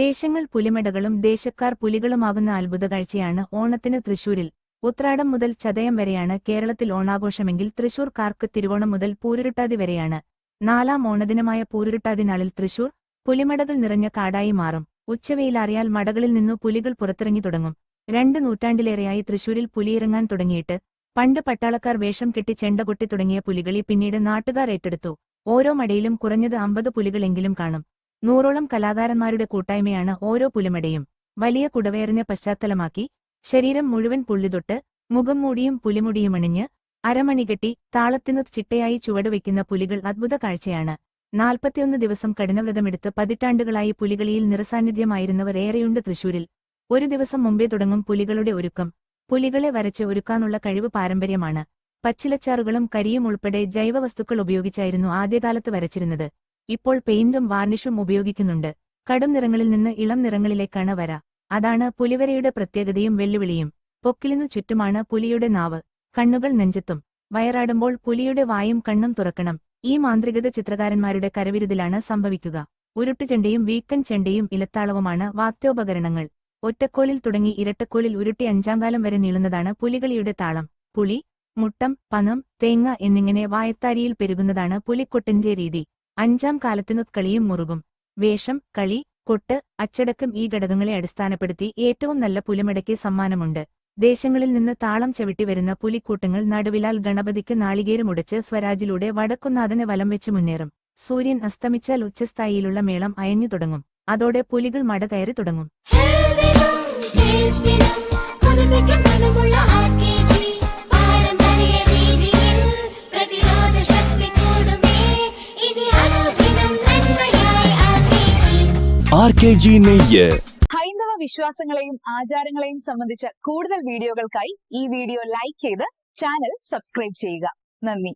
ദേശങ്ങൾ പുലിമടകളും ദേശക്കാർ പുലികളുമാകുന്ന അത്ഭുത കാഴ്ചയാണ് ഓണത്തിന് തൃശൂരിൽ. ഉത്രാടം മുതൽ ചതയം വരെയാണ് കേരളത്തിൽ ഓണാഘോഷമെങ്കിൽ തൃശൂർക്കാർക്ക് തിരുവോണം മുതൽ പൂരുരുട്ടാതി വരെയാണ്. നാലാം ഓണദിനമായ പൂരുരുട്ടാതി നാളിൽ തൃശൂർ പുലിമടകൾ നിറഞ്ഞ കാടായി മാറും. ഉച്ചവെയിലറിയാൽ മടകളിൽ നിന്നു പുലികൾ പുറത്തിറങ്ങി തുടങ്ങും. രണ്ട് നൂറ്റാണ്ടിലേറെയായി തൃശൂരിൽ പുലിയിറങ്ങാൻ തുടങ്ങിയിട്ട് പണ്ട് പട്ടാളക്കാർ വേഷം കെട്ടി ചെണ്ട കൊട്ടി തുടങ്ങിയ പുലികളി പിന്നീട് നാട്ടുകാർ ഏറ്റെടുത്തു. ഓരോ മടയിലും കുറഞ്ഞത് അമ്പത് പുലികളെങ്കിലും കാണും. നൂറോളം കലാകാരന്മാരുടെ കൂട്ടായ്മയാണ് ഓരോ പുലിമടയും. വലിയ കുടവേറിനെ പശ്ചാത്തലമാക്കി ശരീരം മുഴുവൻ പുള്ളിതൊട്ട് മുഖം മൂടിയും പുലിമുടിയുമണിഞ്ഞ് അരമണികെട്ടി താളത്തിനു ചിട്ടയായി ചുവടുവെക്കുന്ന പുലികൾ അദ്ഭുത കാഴ്ചയാണ്. നാൽപ്പത്തിയൊന്ന് ദിവസം കഠിനവ്രതമെടുത്ത് പതിറ്റാണ്ടുകളായി പുലികളിയിൽ നിറസാന്നിധ്യമായിരുന്നവർ ഏറെയുണ്ട് തൃശൂരിൽ. ഒരു ദിവസം മുമ്പേ തുടങ്ങും പുലികളുടെ ഒരുക്കം. പുലികളെ വരച്ച് ഒരുക്കാനുള്ള കഴിവ് പാരമ്പര്യമാണ്. പച്ചിലച്ചാറുകളും കരിയും ഉൾപ്പെടെ ജൈവവസ്തുക്കൾ ഉപയോഗിച്ചായിരുന്നു ആദ്യകാലത്ത് വരച്ചിരുന്നത്. ഇപ്പോൾ പെയിന്റും വാർണിഷും ഉപയോഗിക്കുന്നുണ്ട്. കടും നിറങ്ങളിൽ നിന്ന് ഇളം നിറങ്ങളിലേക്കാണ് വര. അതാണ് പുലിവരയുടെ പ്രത്യേകതയും വെല്ലുവിളിയും. പൊക്കിളിനു ചുറ്റുമാണ് പുലിയുടെ നാവ്. കണ്ണുകൾ നെഞ്ചത്തും. വയറാടുമ്പോൾ പുലിയുടെ വായും കണ്ണും തുറക്കണം. ഈ മാന്ത്രികത ചിത്രകാരന്മാരുടെ കരവിരുതിലാണ് സംഭവിക്കുക. ഉരുട്ടുചെണ്ടയും വീക്കൻ ചെണ്ടയും ഇലത്താളവുമാണ് വാദ്യോപകരണങ്ങൾ ഒറ്റക്കോളിൽ തുടങ്ങി ഇരട്ടക്കോളിൽ ഉരുട്ടി അഞ്ചാംകാലം വരെ നീളുന്നതാണ് പുലികളിയുടെ താളം. പുളി മുട്ടം പനം തേങ്ങ എന്നിങ്ങനെ വായത്താരിയിൽ പെരുകുന്നതാണ് പുലിക്കൊട്ടന്റെ രീതി. അഞ്ചാം കാലത്തിനു കളിയും മുറുകും. വേഷം കളി കൊട്ട് അച്ചടക്കം ഈ ഘടകങ്ങളെ അടിസ്ഥാനപ്പെടുത്തി ഏറ്റവും നല്ല പുലിമടയ്ക്ക് സമ്മാനമുണ്ട്. ദേശങ്ങളിൽ നിന്ന് താളം ചവിട്ടി വരുന്ന പുലിക്കൂട്ടങ്ങൾ നടുവിലാൽ ഗണപതിക്ക് നാളികേരം നാളികേരമുടച്ച് സ്വരാജിലൂടെ വടക്കുന്നാഥനെ വലം വെച്ച് മുന്നേറും. സൂര്യൻ അസ്തമിച്ചാൽ ഉച്ചസ്ഥായിയിലുള്ള മേളം അയഞ്ഞു തുടങ്ങും. അതോടെ പുലികൾ മട കയറി തുടങ്ങും. ഹൈന്ദവ വിശ്വാസങ്ങളെയും ആചാരങ്ങളെയും സംബന്ധിച്ച കൂടുതൽ വീഡിയോകൾക്കായി ഈ വീഡിയോ ലൈക്ക് ചെയ്ത് ചാനൽ സബ്സ്ക്രൈബ് ചെയ്യുക. നന്ദി.